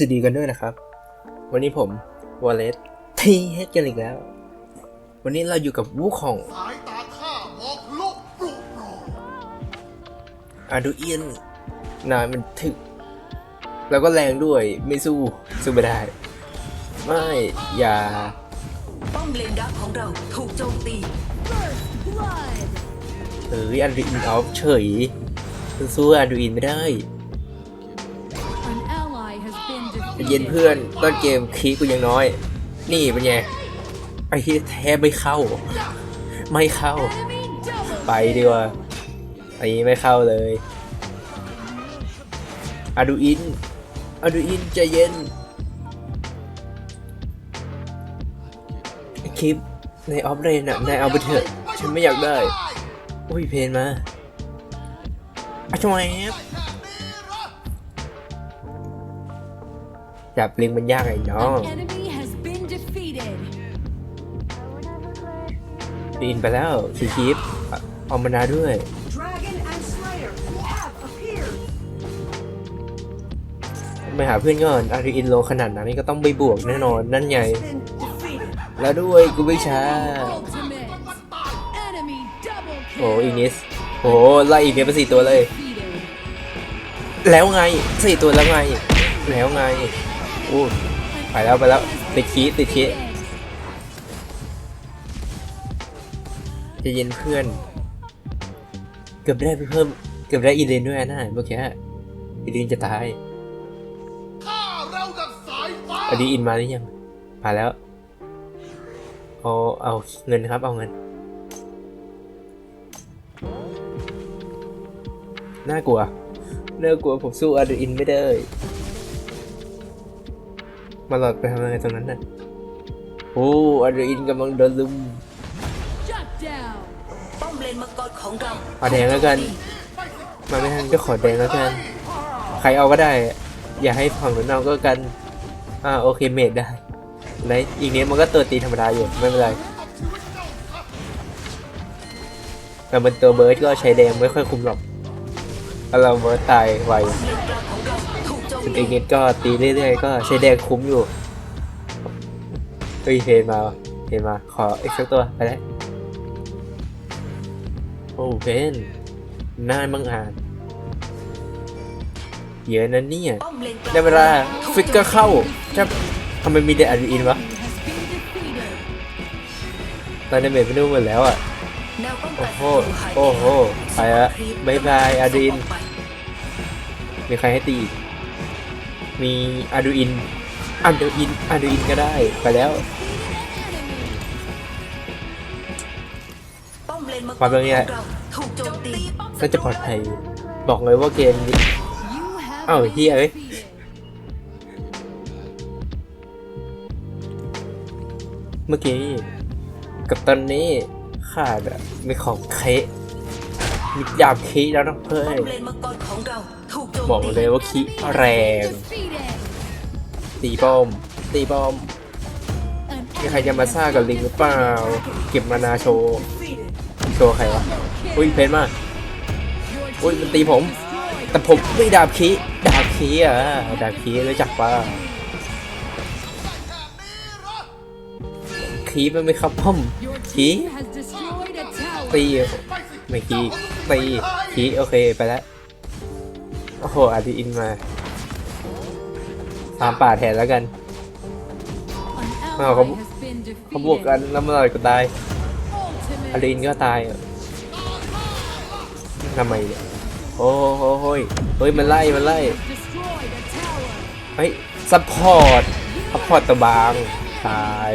สวัสดีกันด้วยนะครับ วันนี้ผมวอลเลตทีเฮดกันอีกแล้ว วันนี้เราอยู่กับวูของสายตาข้ามองโลกปลุกปลงอาดูเอียนนายมันถึก แล้วก็แรงด้วยไม่สู้สู้ไม่ได้ ไม่อย่าป้อมเลนดักของเราถูกโจมตีเอ้ยอันดูอินออฟเฉยสู้อันดูอินไม่ได้ เย็นเพื่อนต้นเกมคีกูยังน้อย นี่เป็นไงไอ้ที่แท้ไม่เข้า ไม่เข้า ไปดีกว่าอันนี้ไม่เข้าเลยอาดูอินอาดูอินใจเย็น คลิปในออฟเรนอะนายเอาไปเถอะ ฉันไม่อยากได้ อุ้ยเพนมาอาชวย จับลิงมันยากไอ้น้อง An enemy has been defeated. อินไปแล้วคีคลิปอะเอามานาด้วย Dragon and Slayer have appeared ไปหาเพื่อนก่อนอารีอินโลขนาดนั้นนี่ก็ต้องไปบวกแน่นอนนั่นไง been defeated แล้วด้วยกูไม่ช้า Ultimate. Enemy double โอ้ kill. อีนิสโอ้ไล่อีกเนี่ยไปสี่ตัวเลย Defeated. แล้วไงสี่ตัวแล้วไง แล้วไง อู้ไปแล้วไปแล้วติดคีติดคีจะเย็นเพื่อน เกือบได้เพิ่ม เกือบได้อีเลนด้วยนะเมื่อกี้อีเลนจะตายข้าเราดับสายฟ้าอดีอินมาหรือยังมาแล้ว เอาเอาเงินครับ เอาเงิน น่ากลัว น่ากลัวผมสู้อดีอินไม่ได้ มาหลอดไปทำอะไรตรงนั้นน่ะ โอ้อดีอินกำลังโดนลุม Shut down. ป้อมเลนมังกรของเราเอาแดงแล้วกัน มาไม่ทันก็ขอแดงแล้วกัน ใครเอาก็ได้ อย่าให้ฝั่งนู้นเอาก็กัน อ่าโอเคเมดได้ในอีกนี้มันก็ตัวตีธรรมดาอยู่ไม่เป็นไรแต่มันตัวเบิร์ดก็ใช้แดงไม่ค่อยคุ้มหรอกถ้าเราเบิร์ดตายไวเลนกลางของเรา ถูกโจมส่วนตีอีกนิดก็ตีเรื่อยๆ ก็ใช้แดงคุ้มอยู่เฮ้ยเพนมาเพนมา ขอเอีกสักตัวไปได้โอ้เพนน่าบังอาจเยอะนะเนี่ยป้อมเลนกลางได้เวลาฟิกเกอร์เข้าจะทำไมมีแต่อันอินวะตอนนี้เมทไม่รู้หมดแล้วอะ โอ้โห โอ้โห ไปละบายบายอาดินมีใครให้ตีอีก มี Arduino Arduino Arduino ก็ได้ไปแล้วควาตรงนี้ก็จะปลอดภัยบอกเลยว่าเกมนี้อ้าวเฮียเอ้ยเมื่อกี้กับตอนนี้ขาดมีของเคะมีหยาบคีแล้วนะเพื่อนบอกเลยว่าคีแรง ตีป้อม ตีป้อม มีใครจะมาซ่ากับลิงหรือเปล่า เก็บมานาโชว์ โชว์ใครวะ อุ้ยเพนมา Your อุ้ยมันตีผม แต่ผมไม่ดาบคีดาบคีอะ ดาบคีรู้จักป่ะคีมันไม่ขับป้อมคีตีไม่คีตีคีโอเคไปแล้ว โอ้โหอาดีอินมา ตามป่าแทนแล้วกัน An Nào, ally không- has been เขาบวกกัน defeated. แล้วเมื่อไหร่ก็ตาย Ultimate. อาดีอินก็ตายอะทำไมเนี่ยโอ้โหเฮ้ยเฮ้ยมันไล่มันไล่ Destroyed a tower. เฮ้ยซัพพอร์ตซัพพอร์ตตัวบางตาย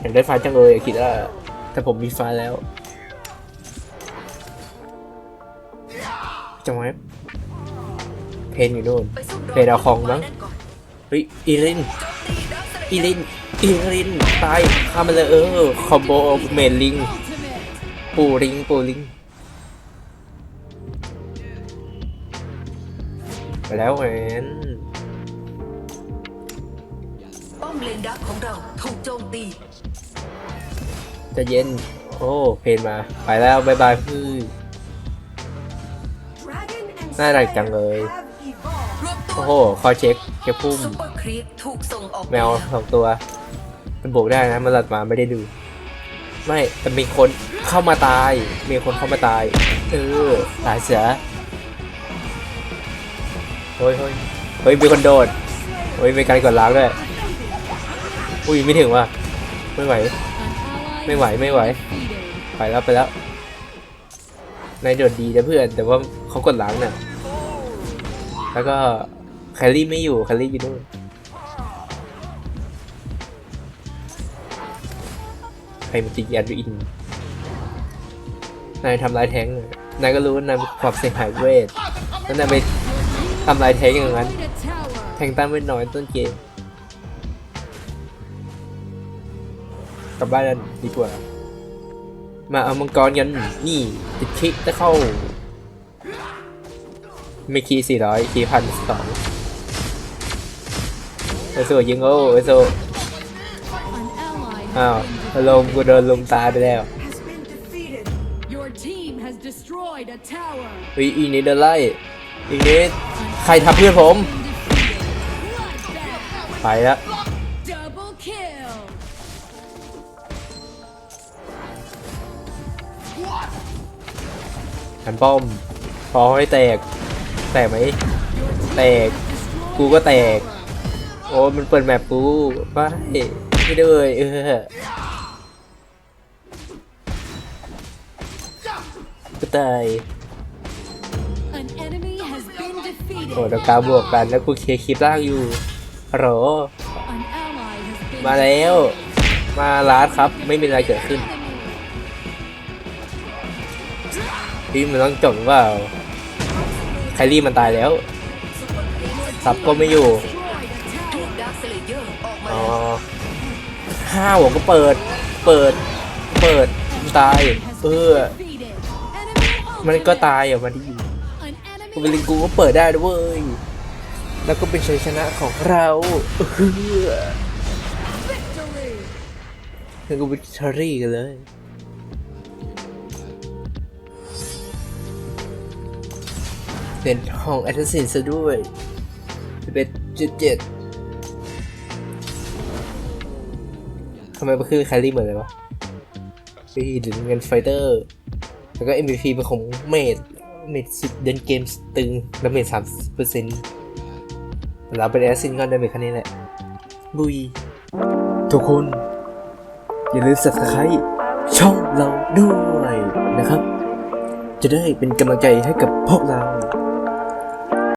อยากได้ไฟจังเลยอะคิดว่าแต่ผมมีไฟแล้ว จังไหมเพนอยู่นู่นไปซุ่มรเพนเอาของมั้งนั่นก่อนเฮ้ยอีลินโจมตีดักสเลอีย์ลินอีลินตายข้ามมาเลยเออคอมโบเมนลิง Ultimate. ปูลิงปูลิงไปแล้วแหวนป้อมเลนดักของเราถูกโจมตีจะเย็น โอ้ เพนมา ไปแล้วบายบายพี่ Dragon and น่ารักจังเลยรวบตัวโอ้โห คอเช็คเช็คพุ่มซุปเปอร์ครีปถูกส่งออกแมวล้วสองตัว มันบวกได้นะ มันหลัดมาไม่ได้ดู ไม่ แต่มีคนเข้ามาตาย มีคนเข้ามาตาย เออ ตายเสียเฮ้ยเฮ้ยเฮ้ยมีคนโดดเฮ้ยมีการกดล้างด้วย อุ้ยไม่ถึงว่ะ ไม่ไหว An ally ไม่ไหวไม่ไหว defeated. ไปแล้วไปแล้วนายโดดดีนะเพื่อน แต่ว่าเขากดล้างเนี่ย แล้วก็แคลรี่ไม่อยู่แคลรี่อยู่นู่นใครมันติดยันดูอิน นายทำลายแท้งนายก็รู้ว่านายความเสียหายเวท แล้วนายไปทำลายแท้งอย่างนั้น แทงตั้งไม่น้อยต้นเกม กลับบ้านกันดีกว่า มาเอามังกรกัน นี่ติดคลิกจะเข้า ม่คีสี่ร้อยคีพันสองไอโซยิงโอ้ไอโซ An ally อ้าว has ลมกูโดนลมตายไปแล้ว Your team has destroyed a tower. อีอีนี้เดินไล่อีนี้ใครทับเพื่อนผม Bloodbath. ไปแล้ว Double kill. หันป้อมพอให้แตก แตกไหมแตก กูก็แตก โอ้มันเปิดแมปกูไปไม่ได้เลยเออก็ตายโอ้ดาวกาบวกกันแล้วกูเคลียร์คลิปล่างอยู่ฮัลโหลมาแล้ว มาลาดครับ ไม่มีอะไรเกิดขึ้นพี่มันต้องจบเปล่า คลี่มันตายแล้วซับก็ไม่อยู่ destroyed a เรีย tower. กดาร์คสเลเยอร์ออกมาอ๋อห้าวผมก็เปิด เปิด เปิด ตาย เออ มันก็ตายอะมันที่ An กู enemy เป็นลิงกูก็เปิดได้ด้วยเว้ยแล้วก็เป็นชัยชนะของเราเออ victory. ถึงกูเป็นชารี่กันเลย เป็นห้องแอสซินซะด้วยเป็นจ็ดเจ็ดทำไมมันคือแคลรี่เหมือนเลยวะพี่ถึงเงินไฟเตอร์ แล้วก็ MVP เป็นของเมดเมดสุดเดินเกมตึงแล้วเมดสามเปอร์เซ็นต์เราเป็นแอสซินก็ได้เมดแค่นี้แหละบุยทุกคน อย่าลืม subscribe ช่องเราด้วยนะครับ จะได้เป็นกำลังใจให้กับพวกเรา